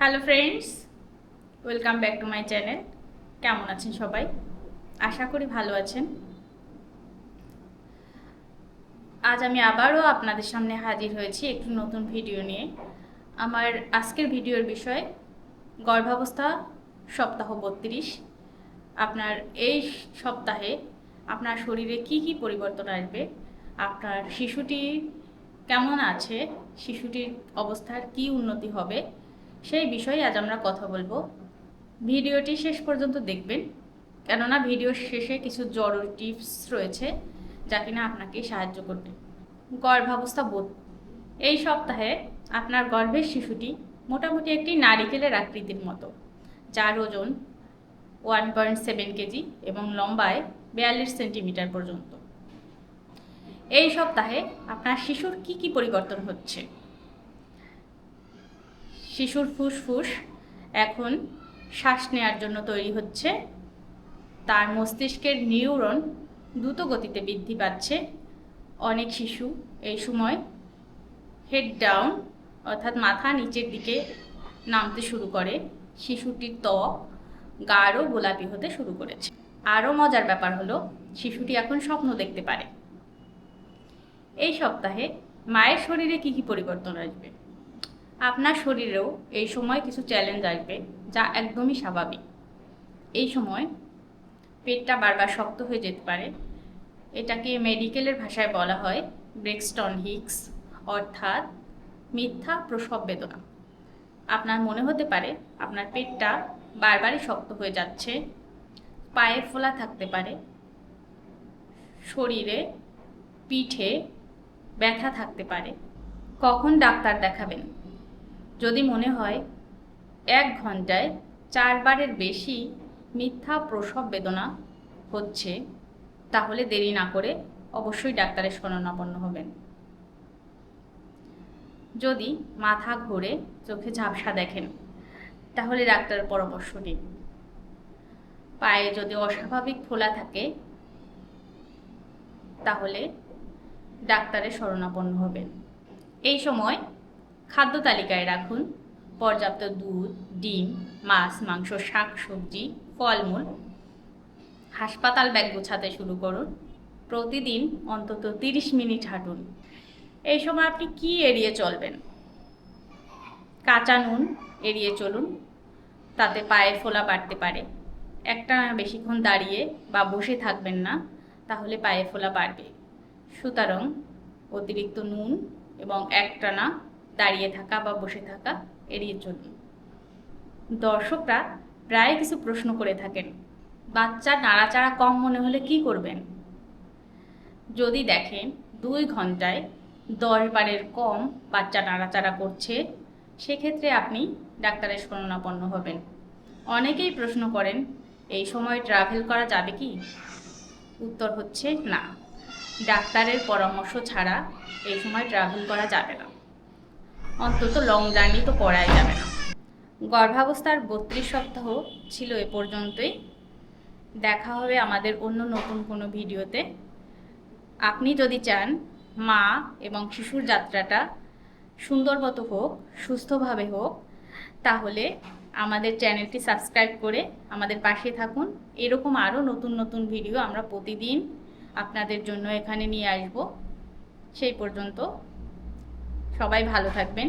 Hello friends welcome back to my channel কেমন আছেন সবাই? আশা করি ভালো আছেন। আজ আমি আবারও আপনাদের সামনে হাজির হয়েছি একটি নতুন ভিডিও নিয়ে। আমার আজকের ভিডিওর বিষয়, গর্ভাবস্থা সপ্তাহ বত্রিশ। আপনার এই সপ্তাহে আপনার শরীরে কি কি পরিবর্তন আসবে? আপনার শিশুটি কেমন আছে? শিশুটির অবস্থার কি উন্নতি হবে? সেই বিষয়ে আজ আমরা কথা বলব। ভিডিওটি শেষ পর্যন্ত দেখবেন, কেননা ভিডিওর শেষে কিছু জরুরি টিপস রয়েছে যা কিনা আপনাকে সাহায্য করবে। গর্ভাবস্থা বোধ। এই সপ্তাহে আপনার গর্ভের শিশুটি মোটামুটি একটি নারিকেলের আকৃতির মতো, যার ওজন ওয়ান পয়েন্ট সেভেন কেজি এবং লম্বায় বিয়াল্লিশ সেন্টিমিটার পর্যন্ত। এই সপ্তাহে আপনার শিশুর কি কি পরিবর্তন হচ্ছে? শিশুর ফুসফুস এখন শ্বাস নেয়ার জন্য তৈরি হচ্ছে। তার মস্তিষ্কের নিউরন দ্রুত গতিতে বৃদ্ধি পাচ্ছে। অনেক শিশু এই সময় হেড ডাউন অর্থাৎ মাথা নিচের দিকে নামতে শুরু করে। শিশুটির ত্বক গাঢ় গোলাপি হতে শুরু করেছে। আরও মজার ব্যাপার হলো, শিশুটি এখন স্বপ্ন দেখতে পারে। এই সপ্তাহে মায়ের শরীরে কি কি পরিবর্তন আসবে? আপনার শরীরেও এই সময় কিছু চ্যালেঞ্জ আসবে যা একদমই স্বাভাবিক। এই সময় পেটটা বারবার শক্ত হয়ে যেতে পারে। এটাকে মেডিকেলের ভাষায় বলা হয় ব্রেক্সটন হিক্স অর্থাৎ মিথ্যা প্রসব বেদনা। আপনার মনে হতে পারে আপনার পেটটা বারবারই শক্ত হয়ে যাচ্ছে পায়ে ফোলা থাকতে পারে, শরীরে পিঠে ব্যথা থাকতে পারে। কখন ডাক্তার দেখাবেন? যদি মনে হয়, এক ঘন্টায় চারবারের বেশি মিথ্যা প্রসব বেদনা হচ্ছে, তাহলে দেরি না করে অবশ্যই ডাক্তারের শরণাপন্ন হবেন। যদি মাথা ঘুরে, চোখে ঝাপসা দেখেন, তাহলে ডাক্তারের পরামর্শ নিন। পায়ে যদি অস্বাভাবিক ফোলা থাকে, তাহলে ডাক্তারের শরণাপন্ন হবেন। এই সময় খাদ্য তালিকায় রাখুন। পর্যাপ্ত দুধ, ডিম, মাছ, মাংস, শাক, সবজি, ফলমূল, হাসপাতাল ব্যাগ গোছাতে শুরু করুন। প্রতিদিন অন্তত তিরিশ মিনিট হাঁটুন। এই সময় আপনি কি এড়িয়ে চলবেন? কাঁচা নুন এড়িয়ে চলুন, তাতে পায়ের ফোলা বাড়তে পারে। একটা বেশিক্ষণ দাঁড়িয়ে বা বসে থাকবেন না, তাহলে পায়ে ফোলা বাড়বে। সুতরাং অতিরিক্ত নুন এবং একটানা দাঁড়িয়ে থাকা বা বসে থাকা এড়িয়ে চলুন দর্শকরা প্রায় কিছু প্রশ্ন করে থাকেন, বাচ্চা নাড়াচাড়া কম মনে হলে কি করবেন? যদি দেখেন দুই ঘন্টায় দশ বারের কম বাচ্চা নাড়াচাড়া করছে, সেক্ষেত্রে আপনি ডাক্তারের শরণাপন্ন হবেন। অনেকেই প্রশ্ন করেন, এই সময় ট্রাভেল করা যাবে কি? উত্তর হচ্ছে না। ডাক্তারের পরামর্শ ছাড়া এই সময় ট্রাভেল করা যাবে না। অন্তত লং জার্নি তো করাই যাবে না। গর্ভাবস্থার বত্রিশ সপ্তাহ ছিল এ পর্যন্তই। দেখা হবে আমাদের অন্য নতুন কোনো ভিডিওতে। আপনি যদি চান, মা এবং শিশুর যাত্রাটা সুন্দর মতো হোক, সুস্থভাবে হোক, তাহলে আমাদের চ্যানেলটি সাবস্ক্রাইব করে আমাদের পাশে থাকুন। এরকম আরও নতুন নতুন ভিডিও আমরা প্রতিদিন আপনাদের জন্য এখানে নিয়ে আসব। সেই পর্যন্ত সবাই ভালো থাকবেন।